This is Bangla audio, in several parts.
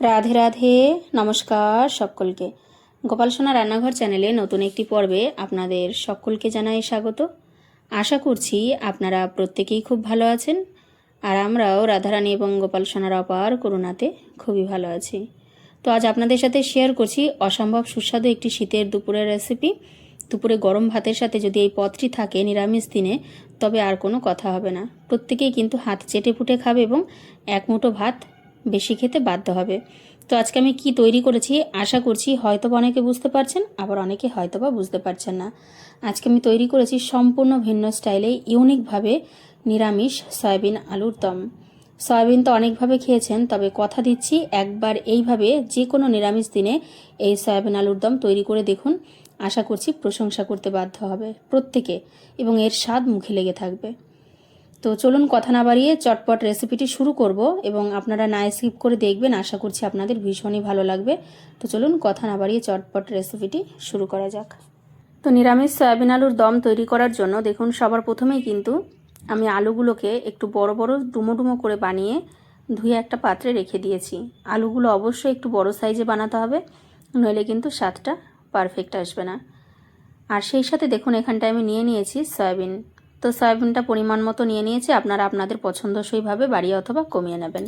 রাধে রাধে, নমস্কার সকলকে। গোপাল সোনা রান্নাঘর চ্যানেলে নতুন একটি পর্বে আপনাদের সকলকে জানাই স্বাগত। আশা করছি আপনারা প্রত্যেকেই খুব ভালো আছেন আর আমরাও রাধারানী এবং গোপাল সোনার অপার করুণাতে খুবই ভালো আছি। তো আজ আপনাদের সাথে শেয়ার করছি অসম্ভব সুস্বাদু একটি শীতের দুপুরের রেসিপি দুপুরে গরম ভাতের সাথে যদি এই পদটি থাকে নিরামিষ দিনে, তবে আর কোনো কথা হবে না। প্রত্যেকেই কিন্তু হাত চেটে ফুটে খাবে এবং এক মুঠো ভাত বেশি খেতে বাধ্য হবে। তো আজকে আমি কি তৈরি করেছি আশা করছি হয়তো অনেকে বুঝতে পারছেন, আবার অনেকে হয়তো বা বুঝতে পারছেন না। আজকে আমি তৈরি করেছি সম্পূর্ণ ভিন্ন স্টাইলে ইউনিকভাবে নিরামিষ সয়াবিন আলুর দম। সয়াবিন তো অনেকভাবে খেয়েছেন, তবে কথা দিচ্ছি একবার এইভাবে যে কোনো নিরামিষ দিনে এই সয়াবিন আলুর দম তৈরি করে দেখুন। আশা করছি প্রশংসা করতে বাধ্য হবে প্রত্যেকে এবং এর স্বাদ মুখে লেগে থাকবে। তো চলুন কথা না বাড়িয়ে চটপট রেসিপিটি শুরু করব এবং আপনারা না স্কিপ করে দেখবেন, আশা করছি আপনাদের ভীষণই ভালো লাগবে। তো চলুন কথা না বাড়িয়ে চটপট রেসিপিটি শুরু করা যাক। তো নিরামিষ সয়াবিন আলুর দম তৈরি করার জন্য দেখুন, সবার প্রথমেই কিন্তু আমি আলুগুলোকে একটু বড় বড় ডুমো ডুমো করে বানিয়ে ধুয়ে একটা পাত্রে রেখে দিয়েছি। আলুগুলো অবশ্যই একটু বড় সাইজে বানাতে হবে, নইলে কিন্তু স্বাদটা পারফেক্ট আসবে না। আর সেই সাথে দেখুন, এখানটায় আমি নিয়ে নিয়েছি সয়াবিন তো সয়াবিনটা পরিমাণ মতো নিয়ে নিয়েছি, আপনারা আপনাদের পছন্দসইভাবে বাড়িয়ে অথবা কমিয়ে নেবেন।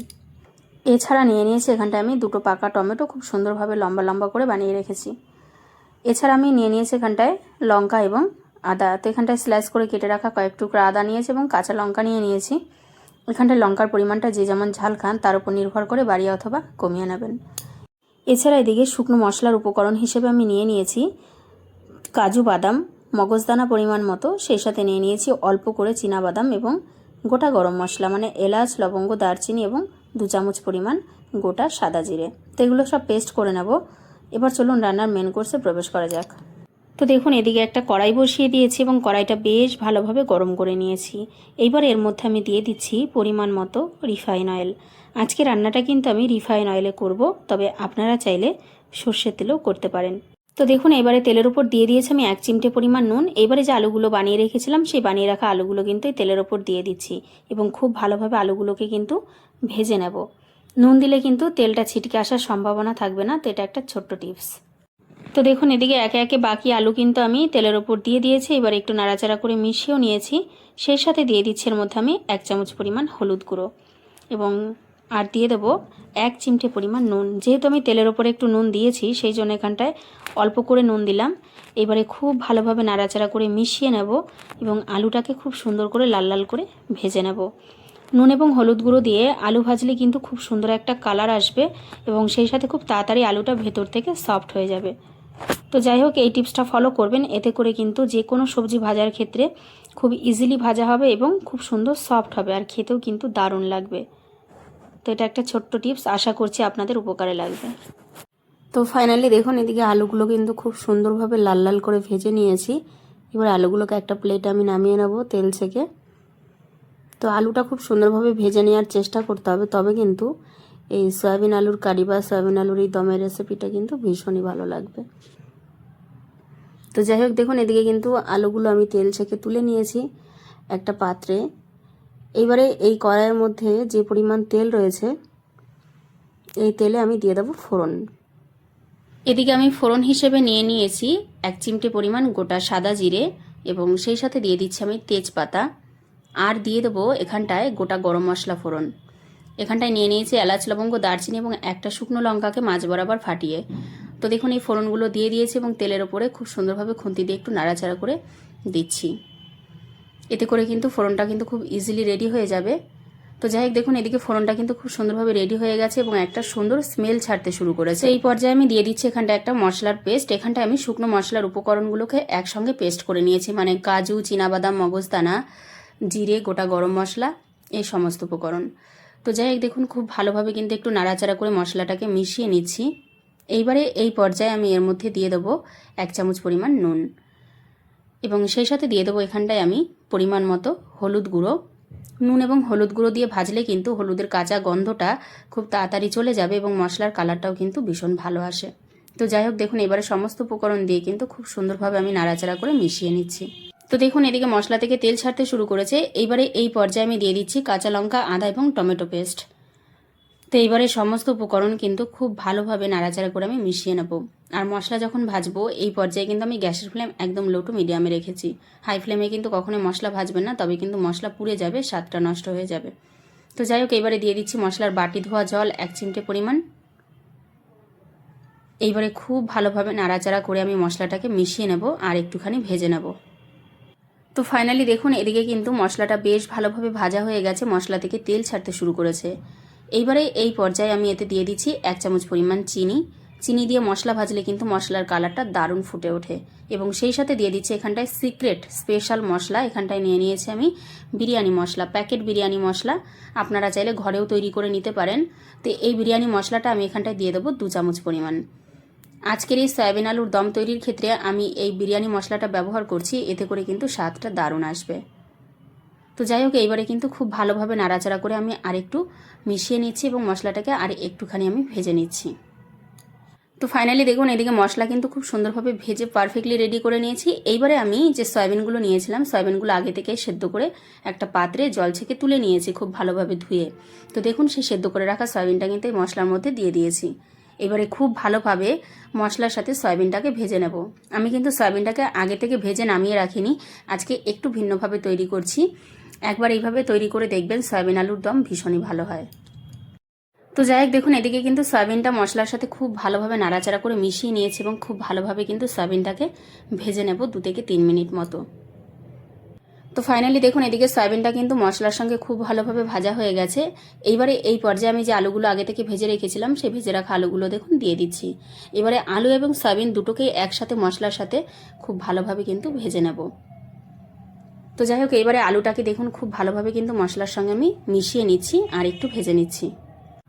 এছাড়া নিয়ে নিয়েছি এখানটায় আমি দুটো পাকা টমেটো, খুব সুন্দরভাবে লম্বা লম্বা করে বানিয়ে রেখেছি। এছাড়া আমি নিয়ে নিয়েছি এখানটায় লঙ্কা এবং আদা। তো এখানটায় স্লাইস করে কেটে রাখা কয়েক টুকরা আদা নিয়েছি এবং কাঁচা লঙ্কা নিয়ে নিয়েছি। এখানটায় লঙ্কার পরিমাণটা যে যেমন ঝাল খান, তার উপর নির্ভর করে বাড়িয়ে অথবা কমিয়ে নেবেন। এছাড়া এদিকে শুকনো মশলার উপকরণ হিসেবে আমি নিয়ে নিয়েছি কাজু বাদাম মগজদানা পরিমাণ মতো, সেই সাথে নিয়ে নিয়েছি অল্প করে বাদাম এবং গোটা গরম মশলা মানে এলাচ, লবঙ্গ, দারচিনি এবং দু চামচ পরিমাণ গোটা সাদা জিরে। তো এগুলো সব পেস্ট করে নেব। এবার চলুন রান্নার মেন কোর্সে প্রবেশ করা যাক। তো দেখুন, এদিকে একটা কড়াই বসিয়ে দিয়েছি এবং কড়াইটা বেশ ভালোভাবে গরম করে নিয়েছি। এইবার এর মধ্যে আমি দিয়ে দিচ্ছি পরিমাণ মতো রিফাইন অয়েল আজকে রান্নাটা কিন্তু আমি রিফাইন অয়েলে করব, তবে আপনারা চাইলে সর্ষের তেলেও করতে পারেন। তো দেখুন, এবারে তেলের উপর দিয়ে দিয়েছি আমি এক চিমটে পরিমাণ নুন। এবারে যে আলুগুলো বানিয়ে রেখেছিলাম, সেই বানিয়ে রাখা আলুগুলো কিন্তু এই তেলের ওপর দিয়ে দিচ্ছি এবং খুব ভালোভাবে আলুগুলোকে কিন্তু ভেজে নেব। নুন দিলে কিন্তু তেলটা ছিটকে আসার সম্ভাবনা থাকবে না, তো এটা একটা ছোট্ট টিপস। তো দেখুন, এদিকে একে একে বাকি আলু কিন্তু আমি তেলের ওপর দিয়ে দিয়েছি। এবার একটু নাড়াচাড়া করে মিশিয়েও নিয়েছি। সেই সাথে দিয়ে দিচ্ছি এর মধ্যে আমি এক চামচ পরিমাণ হলুদ গুঁড়ো এবং আর দিয়ে দেবো এক চিমটে পরিমাণ নুন। যেহেতু আমি তেলের ওপরে একটু নুন দিয়েছি, সেই জন্য এখানটায় অল্প করে নুন দিলাম। এবারে খুব ভালোভাবে নাড়াচাড়া করে মিশিয়ে নেব এবং আলুটাকে খুব সুন্দর করে লাল লাল করে ভেজে নেব। নুন এবং হলুদ গুঁড়ো দিয়ে আলু ভাজলে কিন্তু খুব সুন্দর একটা কালার আসবে এবং সেই সাথে খুব তাড়াতাড়ি আলুটা ভেতর থেকে সফট হয়ে যাবে। তো যাই হোক, এই টিপসটা ফলো করবেন। এতে করে কিন্তু যে কোনো সবজি ভাজার ক্ষেত্রে খুব ইজিলি ভাজা হবে এবং খুব সুন্দর সফট হবে আর খেতেও কিন্তু দারুণ লাগবে। তো এটা একটা ছোট্ট টিপস, আশা করছি আপনাদের উপকারে লাগবে। তো ফাইনালি দেখুন, এদিকে আলুগুলো কিন্তু খুব সুন্দরভাবে লাল লাল করে ভেজে নিয়েছি। এবার আলুগুলোকে একটা প্লেটে আমি নামিয়ে নেব তেল থেকে। তো আলুটা খুব সুন্দরভাবে ভেজে নেওয়ার চেষ্টা করতে হবে, তবে কিন্তু এই সয়াবিন আলুর কারি বা সয়াবিন আলুর এই দমের রেসিপিটা কিন্তু ভীষণই ভালো লাগবে। তো যাই হোক, দেখুন, এদিকে কিন্তু আলুগুলো আমি তেল ছেঁকে তুলে নিয়েছি একটা পাত্রে। এইবারে এই কড়াইয়ের মধ্যে যে পরিমাণ তেল রয়েছে, এই তেলে আমি দিয়ে দেবো ফোড়ন। এদিকে আমি ফোড়ন হিসেবে নিয়ে নিয়েছি এক চিমটে পরিমাণ গোটা সাদা জিরে এবং সেই সাথে দিয়ে দিচ্ছি আমি তেজপাতা। আর দিয়ে দেবো এখানটায় গোটা গরম মশলা ফোড়ন। এখানটায় নিয়ে নিয়েছি এলাচ, লবঙ্গ, দারচিনি এবং একটা শুকনো লঙ্কাকে মাছ বরাবর ফাটিয়ে। তো দেখুন, এই ফোড়নগুলো দিয়ে দিয়েছি এবং তেলের ওপরে খুব সুন্দরভাবে খুন্তি দিয়ে একটু নাড়াচাড়া করে দিচ্ছি। এতে করে কিন্তু ফোড়নটা কিন্তু খুব ইজিলি রেডি হয়ে যাবে। তো যাই হোক, দেখুন, এদিকে ফোড়নটা কিন্তু খুব সুন্দরভাবে রেডি হয়ে গেছে এবং একটা সুন্দর স্মেল ছাড়তে শুরু করেছে। এই পর্যায়ে আমি দিয়ে দিচ্ছি এখানটা একটা মশলার পেস্ট এখানটা আমি শুকনো মশলার উপকরণগুলোকে একসঙ্গে পেস্ট করে নিয়েছি মানে কাজু, চীনাবাদাম, মগজদানা, জিরে, গোটা গরম মশলা, এই সমস্ত উপকরণ। তো যাই হোক, দেখুন, খুব ভালোভাবে কিন্তু একটু নাড়াচাড়া করে মশলাটাকে মিশিয়ে নিচ্ছি। এইবারে এই পর্যায়ে আমি এর মধ্যে দিয়ে দেবো এক চামচ পরিমাণ নুন। এবং সেই সাথে দিয়ে দেবো এখানটায় আমি পরিমাণ মতো হলুদ গুঁড়ো। নুন এবং হলুদ গুঁড়ো দিয়ে ভাজলে কিন্তু হলুদের কাঁচা গন্ধটা খুব তাড়াতাড়ি চলে যাবে এবং মশলার কালারটাও কিন্তু ভীষণ ভালো আসে। তো যাই হোক, দেখুন, এবারে সমস্ত উপকরণ দিয়ে কিন্তু খুব সুন্দরভাবে আমি নাড়াচাড়া করে মিশিয়ে নিচ্ছি। তো দেখুন, এদিকে মশলা থেকে তেল ছাড়তে শুরু করেছে। এইবারে এই পর্যায়ে আমি দিয়ে দিচ্ছি কাঁচা লঙ্কা, আদা এবং টমেটো পেস্ট। তো এইবারে সমস্ত উপকরণ কিন্তু খুব ভালোভাবে নাড়াচাড়া করে আমি মিশিয়ে নেব। আর মশলা যখন ভাজবো, এই পর্যায়ে কিন্তু আমি গ্যাসের ফ্লেম একদম লো টু মিডিয়ামে রেখেছি। হাই ফ্লেমে কিন্তু কখনোই মশলা ভাজবেন না, তবে কিন্তু মশলা পুড়ে যাবে, স্বাদটা নষ্ট হয়ে যাবে। তো যাই হোক এবারে দিয়ে দিচ্ছি মশলার বাটি, ধোয়া জল, এক চিমটে পরিমাণ। এইবারে খুব ভালোভাবে নাড়াচাড়া করে আমি মশলাটাকে মিশিয়ে নেব আর একটুখানি ভেজে নেব। তো ফাইনালি দেখুন, এদিকে কিন্তু মশলাটা বেশ ভালোভাবে ভাজা হয়ে গেছে, মশলা থেকে তেল ছাড়তে শুরু করেছে। এইবারে এই পর্যায়ে আমি এতে দিয়ে দিচ্ছি এক চামচ পরিমাণ চিনি। চিনি দিয়ে মশলা ভাজলে কিন্তু মশলার কালারটা দারুণ ফুটে ওঠে। এবং সেই সাথে দিয়ে দিচ্ছি এখানটায় সিক্রেট স্পেশাল মশলা। এখানটায় নিয়ে নিয়েছি আমি বিরিয়ানি মশলা, প্যাকেট বিরিয়ানি মশলা। আপনারা চাইলে ঘরেও তৈরি করে নিতে পারেন। তো এই বিরিয়ানি মশলাটা আমি এখানটায় দিয়ে দেবো দু চামচ পরিমাণ। আজকের এই সয়াবিন আলুর দম তৈরির ক্ষেত্রে আমি এই বিরিয়ানি মশলাটা ব্যবহার করছি। এতে করে কিন্তু স্বাদটা দারুণ আসবে। তো যাই হোক এইবারে কিন্তু খুব ভালোভাবে নাড়াচাড়া করে আমি আরেকটু মিশিয়ে নিচ্ছি এবং মশলাটাকে আর একটুখানি আমি ভেজে নিচ্ছি। তো ফাইনালি দেখুন, এদিকে মশলা কিন্তু খুব সুন্দরভাবে ভেজে পারফেক্টলি রেডি করে নিয়েছি। এইবারে আমি যে সয়াবিনগুলো নিয়েছিলাম, সয়াবিনগুলো আগে থেকে সেদ্ধ করে একটা পাত্রে জল ছেঁকে তুলে নিয়েছি খুব ভালোভাবে ধুয়ে। তো দেখুন, সেই সেদ্ধ করে রাখা সয়াবিনটা কিন্তু এই মশলার মধ্যে দিয়ে দিয়েছি। এবারে খুব ভালোভাবে মশলার সাথে সয়াবিনটাকে ভেজে নেব। আমি কিন্তু সয়াবিনটাকে আগে থেকে ভেজে নামিয়ে রাখিনি, আজকে একটু ভিন্নভাবে তৈরি করছি। একবার এইভাবে তৈরি করে দেখবেন সয়াবিন আলুর দম ভীষণই ভালো হয়। তো যাই হোক, দেখুন, এদিকে কিন্তু সয়াবিনটা মশলার সাথে খুব ভালোভাবে নাড়াচাড়া করে মিশিয়ে নিয়েছি এবং খুব ভালোভাবে কিন্তু সয়াবিনটাকে ভেজে নেব দু থেকে তিন মিনিট মতো। তো ফাইনালি দেখুন, এদিকে সয়াবিনটা কিন্তু মশলার সঙ্গে খুব ভালোভাবে ভাজা হয়ে গেছে। এইবারে এই পর্যায়ে আমি যে আলুগুলো আগে থেকে ভেজে রেখেছিলাম, সেই ভেজে রাখা আলুগুলো দেখুন দিয়ে দিচ্ছি। এবারে আলু এবং সয়াবিন দুটোকেই একসাথে মশলার সাথে খুব ভালোভাবে কিন্তু ভেজে নেব। তো যাই হোক, এবারে আলুটাকে দেখুন, খুব ভালোভাবে কিন্তু মশলার সঙ্গে আমি মিশিয়ে নিচ্ছি আর একটু ভেজে নিচ্ছি।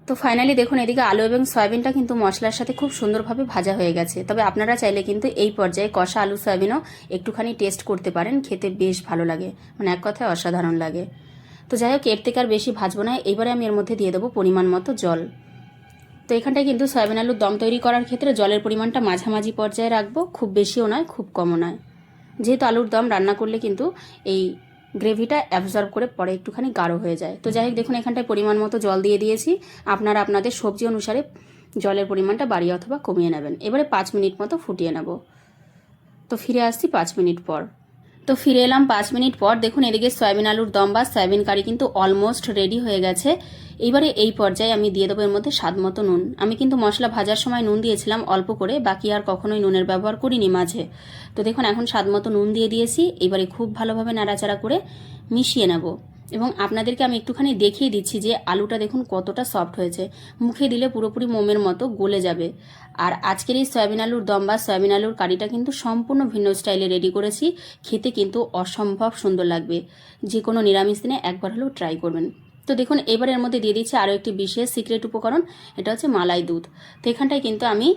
তো ফাইনালি দেখুন, এদিকে আলু এবং সয়াবিনটা কিন্তু মশলার সাথে খুব সুন্দরভাবে ভাজা হয়ে গেছে। তবে আপনারা চাইলে কিন্তু এই পর্যায়ে কষা আলু, সয়াবিনও একটুখানি টেস্ট করতে পারেন, খেতে বেশ ভালো লাগে। মানে এক কথায় অসাধারণ লাগে। তো যাই হোক, এর থেকে আর বেশি ভাজবো না, এবারে আমি এর মধ্যে দিয়ে দেবো পরিমাণ মতো জল। তো এখানটায় কিন্তু সয়াবিন আলুর দম তৈরি করার ক্ষেত্রে জলের পরিমাণটা মাঝামাঝি পর্যায়ে রাখব, খুব বেশিও নয়, খুব কমও নয়। যেহেতু আলুর দম রান্না করলে কিন্তু এই গ্রেভিটা অ্যাবজর্ব করে পরে একটুখানি গাঢ় হয়ে যায়। তো যাই হোক, দেখুন, এখানটায় পরিমাণ মতো জল দিয়ে দিয়েছি। আপনারা আপনাদের সবজি অনুসারে জলের পরিমাণটা বাড়িয়ে অথবা কমিয়ে নেবেন। এবারে পাঁচ মিনিট মতো ফুটিয়ে নেব। তো ফিরে আসছি পাঁচ মিনিট পর। তো ফিরে এলাম পাঁচ মিনিট পর। দেখুন, এদিকে সয়াবিন আলুর দম বা সয়াবিন কারি কিন্তু অলমোস্ট রেডি হয়ে গেছে। এইবারে এই পর্যায়ে আমি দিয়ে দেবো এর মধ্যে স্বাদ মতো নুন। আমি কিন্তু মশলা ভাজার সময় নুন দিয়েছিলাম অল্প করে, বাকি আর কখনোই নুনের ব্যবহার করিনি মাঝে। তো দেখুন, এখন স্বাদ মতো নুন দিয়ে দিয়েছি। এবারে খুব ভালোভাবে নাড়াচাড়া করে মিশিয়ে নেব। এবং আপনাদেরকে আমি একটুখানি দেখিয়ে দিচ্ছি যে আলুটা দেখুন কতটা সফট হয়েছে। মুখে দিলে পুরোপুরি মোমের মতো গলে যাবে। আর আজকের এই সয়াবিন আলুর দম বা সয়াবিন আলুর কারিটা কিন্তু সম্পূর্ণ ভিন্ন স্টাইলে রেডি করেছি। খেতে কিন্তু অসম্ভব সুন্দর লাগবে। যে কোনো নিরামিষ দিনে একবার হলেও ট্রাই করবেন। তো দেখুন, এবার এর মধ্যে দিয়ে দিচ্ছি আরও একটি বিশেষ সিক্রেট উপকরণ, এটা হচ্ছে মালাই দুধ। তো এখানটায় কিন্তু আমি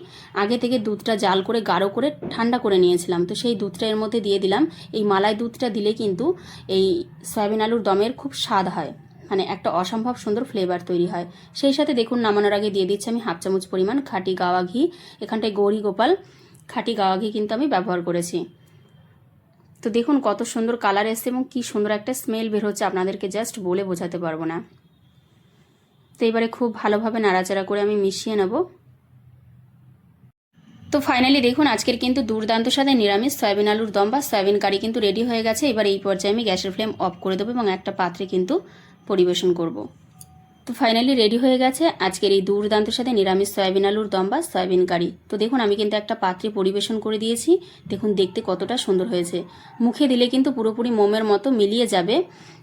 আগে থেকে দুধটা জাল করে, গাঢ় করে, ঠান্ডা করে নিয়েছিলাম। তো সেই দুধটা এর মধ্যে দিয়ে দিলাম। এই মালাই দুধটা দিলে কিন্তু এই সয়াবিন আলুর দমের খুব স্বাদ হয়। মানে একটা অসম্ভব সুন্দর ফ্লেভার তৈরি হয়। সেই সাথে দেখুন, নামানোর আগে দিয়ে দিচ্ছি আমি হাফ চামচ পরিমাণ খাঁটি গাওয়া ঘি। এখানটায় গৌরী গোপাল খাঁটি গাওয়া ঘি কিন্তু আমি ব্যবহার করেছি। তো দেখুন কত সুন্দর কালার এসছে এবং কি সুন্দর একটা স্মেল বের হচ্ছে। আপনাদেরকে জাস্ট বলে বোঝাতে পারব না। তো এবারে খুব ভালোভাবে নাড়াচাড়া করে আমি মিশিয়ে নেব। তো ফাইনালি দেখুন, আজকের কিন্তু দুর্দান্ত সাথে নিরামিষ সয়াবিন আলুর দম বা সয়াবিন কারি কিন্তু রেডি হয়ে গেছে। এবার এই পর্যায়ে আমি গ্যাসের ফ্লেম অফ করে দেবো এবং একটা পাত্রে কিন্তু পরিবেশন করব। তো ফাইনালি রেডি হয়ে গেছে। আজকের এই দুর্দান্তের সাথে নিরামিষ সয়াবিন আলুর দম বা সয়াবিন কারি। তো দেখুন, আমি কিন্তু একটা পাত্রে পরিবেশন করে দিয়েছি। দেখুন, দেখতে কতটা সুন্দর হয়েছে। মুখে দিলে কিন্তু পুরোপুরি মোমের মতো মিলিয়ে যাবে।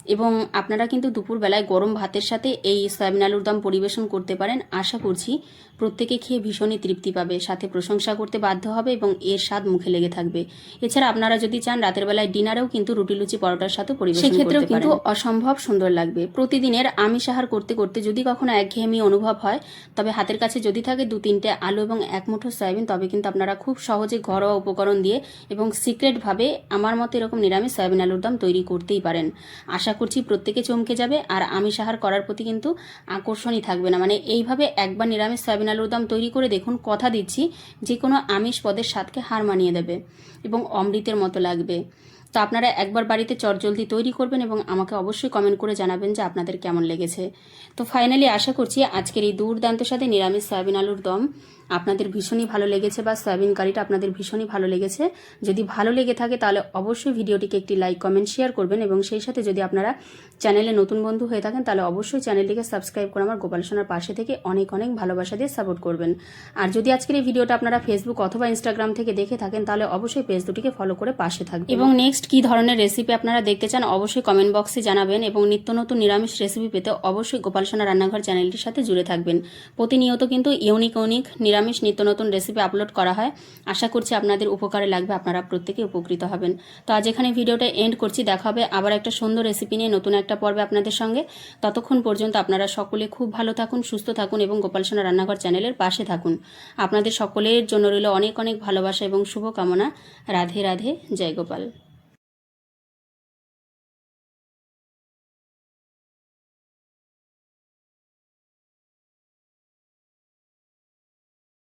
এবং আপনারা কিন্তু দুপুরবেলায় গরম ভাতের সাথে এই সয়াবিন আলুর দম পরিবেশন করতে পারেন। আশা করছি প্রত্যেকে খেয়ে ভীষণই তৃপ্তি পাবে। সাথে প্রশংসা করতে বাধ্য হবে এবং এর স্বাদ মুখে লেগে থাকবে। এছাড়া আপনারা যদি চান রাতের বেলায় ডিনারেও কিন্তু রুটি লুচি পরোটার সাথে পরিবেশন সেক্ষেত্রেও কিন্তু অসম্ভব সুন্দর লাগবে। প্রতিদিনের আমিষ আহার করতে করতে যদি কখনো একঘেয়েমি অনুভব হয় তবে হাতের কাছে যদি থাকে দু তিনটে আলু এবং এক মুঠো সয়াবিন তবে কিন্তু আপনারা খুব সহজে ঘরোয়া উপকরণ দিয়ে এবং সিক্রেটভাবে আমার মতো এরকম নিরামিষ সয়াবিন আলুর দম তৈরি করতেই পারেন। আশা করছি প্রত্যেকে চমকে যাবে, আর আমিষ আহার করার প্রতি কিন্তু আকর্ষণই থাকবে না। মানে এইভাবে একবার নিরামিষ সয়াবিন আলুর দম তৈরি করে দেখুন, কথা দিচ্ছি, যে কোনো আমিষ পদের স্বাদকে হার মানিয়ে দেবে এবং অমৃতের মতো লাগবে। তো আপনারা একবার বাড়িতে চটজলদি তৈরি করবেন এবং আমাকে অবশ্যই কমেন্ট করে জানাবেন যে আপনাদের কেমন লেগেছে। তো ফাইনালি আশা করছি আজকের এই দুর্দান্ত সাথে নিরামিষ সয়াবিন আলুর দম আপনাদের ভীষণই ভালো লেগেছে বা সয়াবিন কারিটা আপনাদের ভীষণই ভালো লেগেছে। যদি ভালো লেগে থাকে তাহলে অবশ্যই ভিডিওটিকে একটি লাইক কমেন্ট শেয়ার করবেন এবং সেই সাথে যদি আপনারা চ্যানেলে নতুন বন্ধু হয়ে থাকেন তাহলে অবশ্যই চ্যানেলটিকে সাবস্ক্রাইব করে আমার গোপাল সোনার পাশে থেকে অনেক অনেক ভালোবাসা দিয়ে সাপোর্ট করবেন। আর যদি আজকের এই ভিডিওটা আপনারা ফেসবুক অথবা ইনস্টাগ্রাম থেকে দেখে থাকেন তাহলে অবশ্যই পেজ দুটিকে ফলো করে পাশে থাকবেন। এবং নেক্সট কী ধরনের রেসিপি আপনারা দেখতে চান অবশ্যই কমেন্ট বক্সে জানাবেন এবং নিত্য নতুন নিরামিষ রেসিপি পেতে অবশ্যই গোপাল সোনা রান্নাঘর চ্যানেলটির সাথে জুড়ে থাকবেন। প্রতিনিয়ত কিন্তু ইউনিক ইউনিক নিরামিষ নিত্য নতুন রেসিপি আপলোড করা হয়। আশা করছি আপনাদের উপকারে লাগবে, আপনারা প্রত্যেকে উপকৃত হবেন। তো আজ এখানে ভিডিওটা এন্ড করছি, দেখা হবে আবার একটা সুন্দর রেসিপি নিয়ে নতুন একটা পর্বে আপনাদের সঙ্গে। ততক্ষণ পর্যন্ত আপনারা সকলে খুব ভালো থাকুন, সুস্থ থাকুন এবং গোপাল সোনা রান্নাঘর চ্যানেলের পাশে থাকুন। আপনাদের সকলের জন্য রইল অনেক অনেক ভালোবাসা এবং শুভকামনা। রাধে রাধে, জয় গোপাল।